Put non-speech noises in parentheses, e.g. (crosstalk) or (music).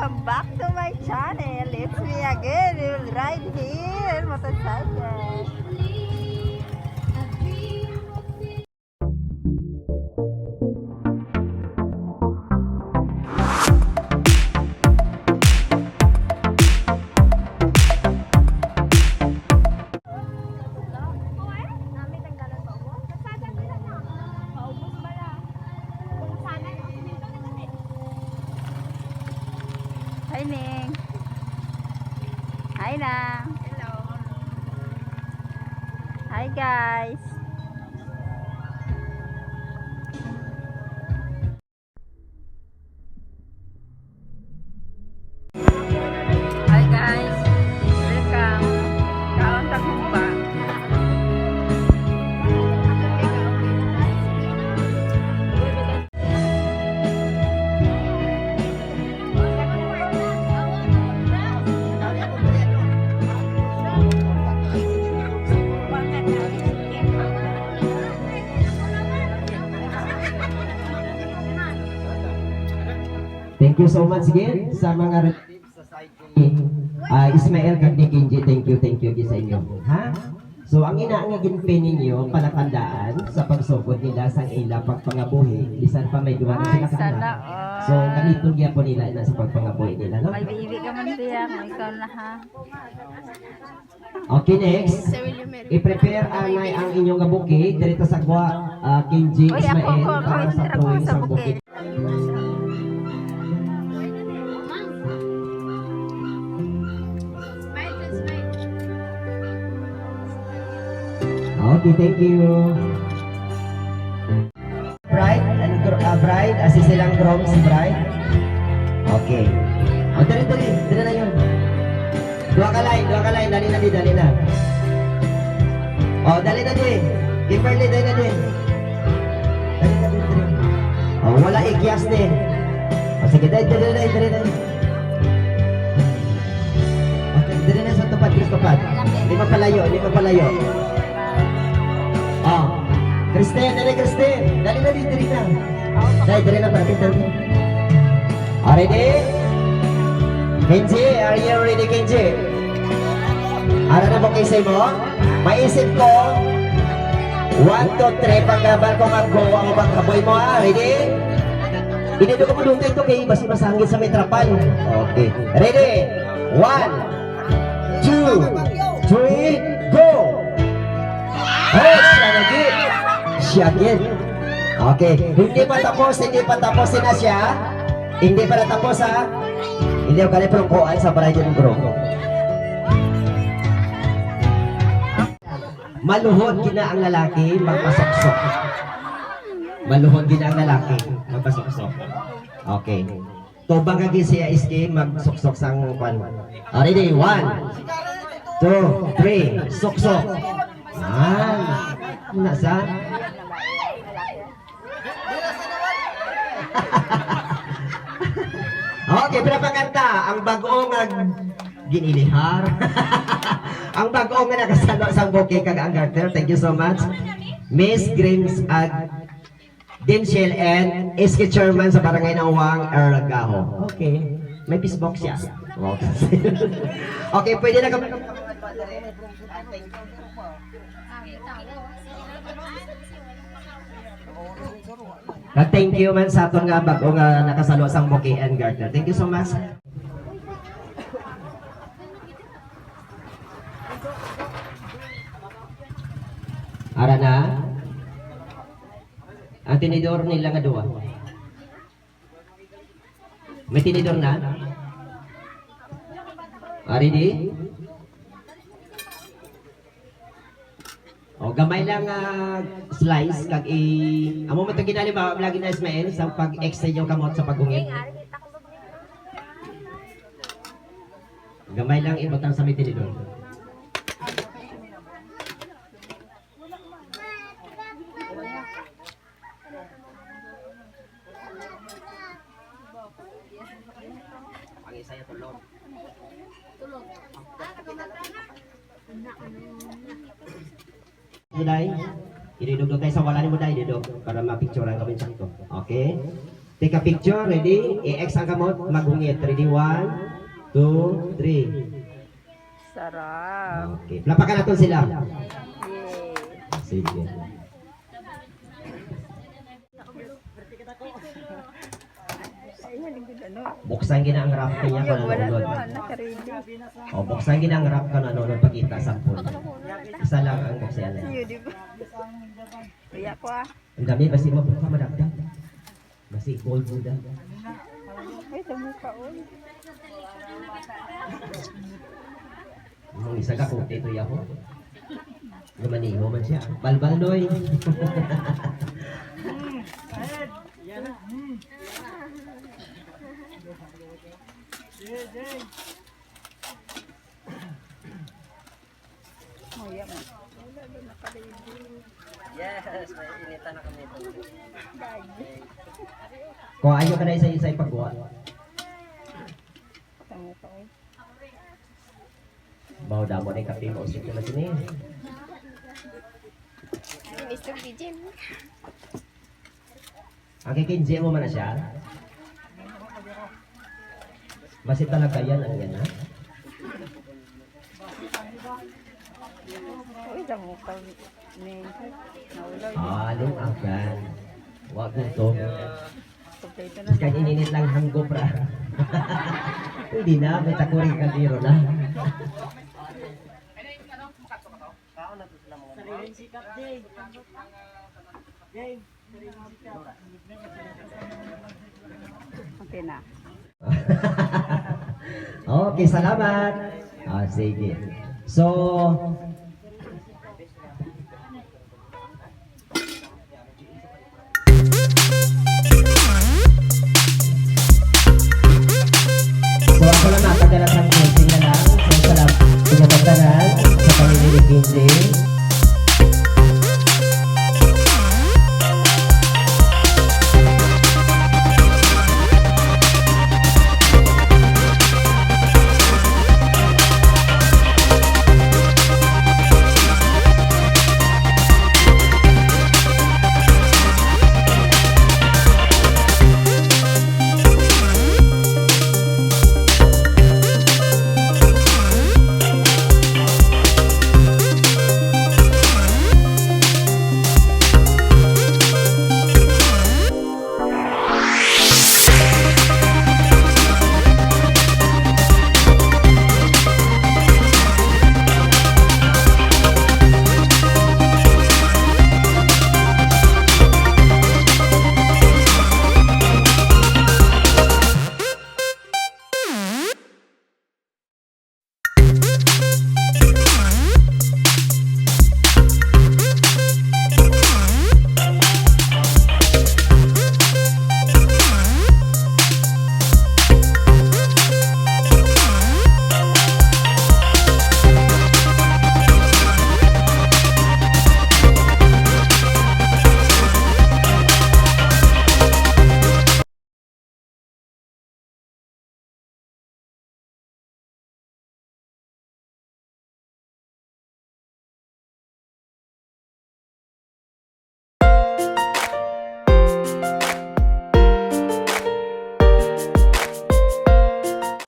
Welcome back to my channel. It's me again. Ride here motorcycle. Hi, Nang. Hello. Hi, guys. Thank you so much again sa mga relatives sa side ni ah, Ismael kag ni Kinji. Thank you, thank you sa inyo. Ha? So ang ina nga ginpin ninyo palatandaan sa pagsugod nila sa ila pagpangabuhi bisan pa may duwa na sila. So ganito gyud po nila na sa pagpangabuhi nila, no? May bibi ka man siya. May ikaw na ha. Okay, next. I-prepare anay ang inyong gabuki dito sa gwa ah, Kinji Ismael para Ako sa tuwing sa sa bukid. Okay, thank you. Bride and uh, bride, asi silang groom si bride. Okay. O, dali, dali. Dali na yun. Dua ka line, dua ka line. Dali na di, dali na. O, dali na di. Kimberly, dali na di. Dali na di, dali. O, wala ikyas ni. O, sige, dali, dali, dali, dali, dali. Okay, dali na sa tupad, Chris, tupad. Hindi mapalayo, hindi mapalayo. Oh, Kristen, dali Kristen. Dali dito, dali na. Dali, dali na para kita. Are ready? Kenji, are you ready, Kenji? Ano na mo kisay mo? Maisip ko. One, two, three, pagkabal ko mag-go ang pagkaboy mo ha. Ready? Hindi ko dito ito kay basi masangit sa may. Okay. Ready? One, two, three, go! Lagi. Siya again. Okay. Hindi pa tapos, hindi pa tapos na siya. Hindi pa natapos ha. Hindi ako kaliprongkoan sa Brighton Group. Maluhod gina ang lalaki, magpasoksok. Maluhod gina ang lalaki, magpasoksok. Okay. Tubang kagi siya iski, magsoksok sang kwan. Ah, ready? One, two, three, soksok. Ah, nasa? (laughs) okay, pinapakanta ang bagong nag ginilihar. (laughs) ang bagong nga nakasalo sa bouquet kag ang garter. Thank you so much. Miss Grims at Dimshel and SK Chairman sa Barangay Nawang Eragaho. Okay. May pisbox siya. Okay. (laughs) okay, pwede na kami. Ah, Thank you man sa aton nga bago nga nakasalo sang bouquet and garter. Thank you so much. Ara na. Ang tinidor nila nga duwa. May tinidor na? Ari di? O gamay lang nga slice kag i amo mo to ginali ba lagi na Ismael sa pag extra yung kamot sa pagungit. Gamay lang ibutang sa may tinidor. Ang isa yung tulog. Muday, ididugdog tayo sa wala ni Muday, didog, para mapicturean kami sakto. Okay? Take a picture, ready? I-X ang kamot, maghungit. Ready? One, two, three. Sarap. Okay. Lapakan natin sila. Yay. Sige. Ayun, ang ganda no. Buksan gina ang rap niya naman, nakaredy. O, buksan gina ang rap ka nanonood pagkita sa phone. Isa lang ang buksan. Iyo, di ba? Kaya ko ah. Ang dami, basi mabuka madagdag. Basi gold buda. Ay, sa mukha oh. Ang isa ka kung tito ako. Lumaniho man siya. Balbal noy. (laughs) Mo. Wala na nakaredy. Yes, may initan na kami ito. Kung ayaw ka na isa-isa ipagawa. Sa mukha oh. Bawa damo na yung kape mo. Ko na sini. Mr. BJ. Ang kikinji mo man na siya. Basi talaga yan ang yan ha. Along agan. Wag mo to. Kaya ininit lang hanggo pra. (laughs) Hindi na, may takuring kaldero na. Okay na. Okay, salamat. Ah, sige. So,